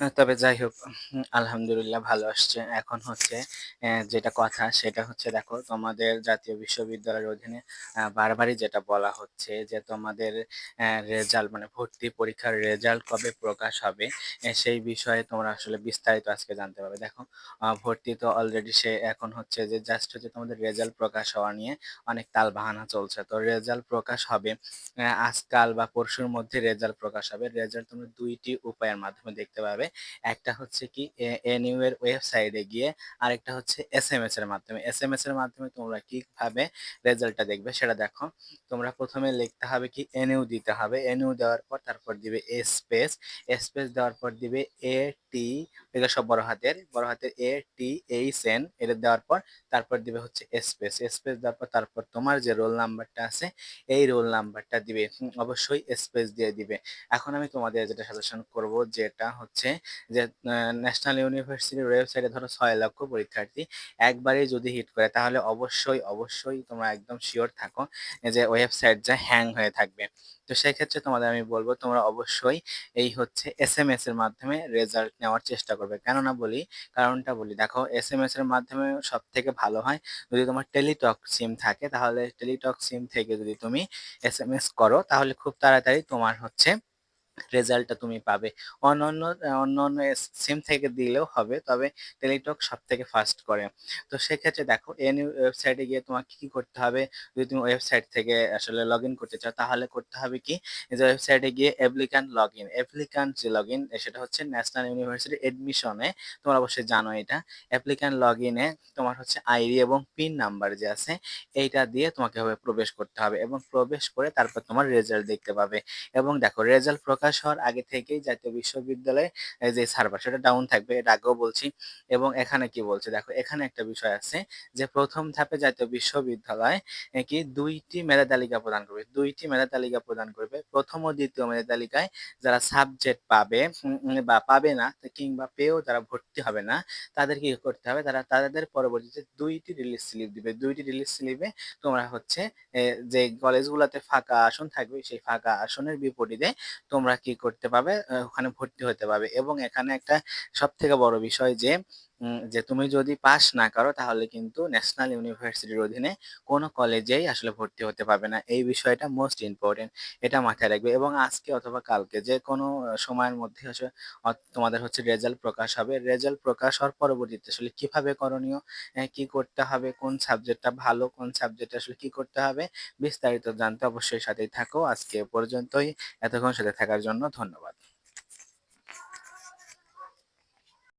আ তবে যাই হোক আলহামদুলিল্লাহ ভালো আসছে। এখন হচ্ছে যেটা কথা সেটা হচ্ছে, দেখো, তোমাদের জাতীয় বিশ্ববিদ্যালয়ের অধীনে বারবারই যেটা বলা হচ্ছে যে তোমাদের রেজাল্ট মানে ভর্তি পরীক্ষার রেজাল্ট কবে প্রকাশ হবে সেই বিষয়ে তোমরা আসলে বিস্তারিত আজকে জানতে পারবে। দেখো ভর্তি তো অলরেডি সে এখন হচ্ছে যে জাস্ট হচ্ছে তোমাদের রেজাল্ট প্রকাশ হওয়া নিয়ে অনেক তাল বাহানা চলছে। তো রেজাল্ট প্রকাশ হবে আজকাল বা পরশুর মধ্যে রেজাল্ট প্রকাশ হবে। রেজাল্ট তোমরা দুইটি উপায়ের মাধ্যমে দেখতে পাবে। একটা হচ্ছে কি এ এনইউ এর ওয়েবসাইটে গিয়ে আরেকটা হচ্ছে এসএমএস এর মাধ্যমে। এসএমএস এর মাধ্যমে তোমরা কীভাবে রেজাল্টটা দেখবে সেটা দেখো। তোমরা ১ম এ লিখতে হবে কি এনইউ দিতে হবে। এনইউ দেওয়ার পর তারপর দিবে স্পেস, স্পেস দেওয়ার পর দিবে এটি এগুলো সব বড় হাতের, বড় হাতের এ টি এইচ এন এটা দেওয়ার পর তারপর দিবে হচ্ছে স্পেস, স্পেস দেওয়ার পর তারপর তোমার যে রোল নাম্বারটা আছে এই রোল নাম্বারটা দিবে। অবশ্যই স্পেস দিয়ে দিবে। এখন আমি তোমাদের যেটা সাজেশন করব যেটা হচ্ছে যে ন্যাশনাল ইউনিভার্সিটির ওয়েবসাইটে ধরো ছয় লক্ষ পরীক্ষার্থী একবারেই যদি হিট করে তাহলে অবশ্যই, অবশ্যই তোমরা একদম শিওর থাকো যে ওয়েবসাইট যা হ্যাং হয়ে থাকবে। তো সেক্ষেত্রে তোমাদের আমি বলব তোমরা অবশ্যই এই হচ্ছে এস এম এস এর মাধ্যমে রেজাল্ট নেওয়ার চেষ্টা করবে। কেননা বলি? কারণটা বলি দেখো এস এম এস এর মাধ্যমে সব থেকে ভালো হয় যদি তোমার টেলিটক সিম থাকে তাহলে টেলিটক সিম থেকে যদি তুমি এস এম এস করো তাহলে খুব তাড়াতাড়ি তোমার হচ্ছে রেজাল্টটা তুমি পাবে। অন্যান্য অন্যান্য সিম থেকে দিলেও হবে। তবে টেলিটক সবথেকে ফাস্ট করে। তো সেক্ষেত্রে দেখো এনইউ ওয়েবসাইটে গিয়ে তোমাকে কি করতে হবে? যদি তুমি ওয়েবসাইট থেকে আসলে লগইন করতে চাও তাহলে করতে হবে কি? যে ওয়েবসাইটে গিয়ে অ্যাপ্লিক্যান্ট লগইন, অ্যাপ্লিক্যান্ট যে লগ ইন সেটা হচ্ছে ন্যাশনাল ইউনিভার্সিটি অ্যাডমিশনে তোমরা অবশ্যই জানো এটা। অ্যাপ্লিক্যান্ট লগইনে তোমার হচ্ছে আইডি এবং পিন নাম্বার যে আছে এইটা দিয়ে তোমাকে প্রবেশ করতে হবে এবং প্রবেশ করে তারপর তোমার রেজাল্ট দেখতে পাবে। এবং দেখো রেজাল্ট প্রকাশ হওয়ার আগে থেকেই জাতীয় বিশ্ববিদ্যালয়ে যে সার্ভার, সেটা ডাউন থাকবে এটা আগেও বলছি এবং এখানে কি বলছে দেখো, এখানে একটা বিষয় আছে যে প্রথম ধাপে জাতীয় বিশ্ববিদ্যালয় কি ২ টি মেধা তালিকা প্রদান করবে। ২ টি মেধা তালিকা প্রদান করবে। ১ম ও ২য় মেধা তালিকায় যারা সাবজেক্ট পাবে বা পাবে না কিংবা পেয়েও তারা ভর্তি হবে না, তাদের কি করতে হবে? তারা তাদের পরবর্তীতে ২ টি রিলিজ স্লিপ দিবে। দুইটি রিলিজ স্লিপে তোমরা হচ্ছে যে কলেজগুলাতে ফাঁকা আসন থাকবে, সেই ফাঁকা আসনের বিপরীতে তোমরা কি করতে পারবে? ওখানে ভর্তি হতে পারবে এবং এখানে একটা সবথেকে বড় বিষয় যে যে তুমি যদি পাস না করো তাহলে কিন্তু ন্যাশনাল ইউনিভার্সিটির অধীনে কোনো কলেজেই আসলে ভর্তি হতে পারবে না। এই বিষয়টা মোস্ট ইম্পোর্টেন্ট। এটা মাথায় রাখবে এবং আজকে অথবা কালকে যে কোনো সময়ের মধ্যে আসলে তোমাদের হচ্ছে রেজাল্ট প্রকাশ হবে। রেজাল্ট প্রকাশ হওয়ার পরবর্তীতে আসলে কীভাবে করণীয়, কি করতে হবে, কোন সাবজেক্টটা ভালো, কোন সাবজেক্টে আসলে কি করতে হবে বিস্তারিত জানতে অবশ্যই সাথেই থাকো। আজকে পর্যন্তই। এতক্ষণ সাথে থাকার জন্য ধন্যবাদ।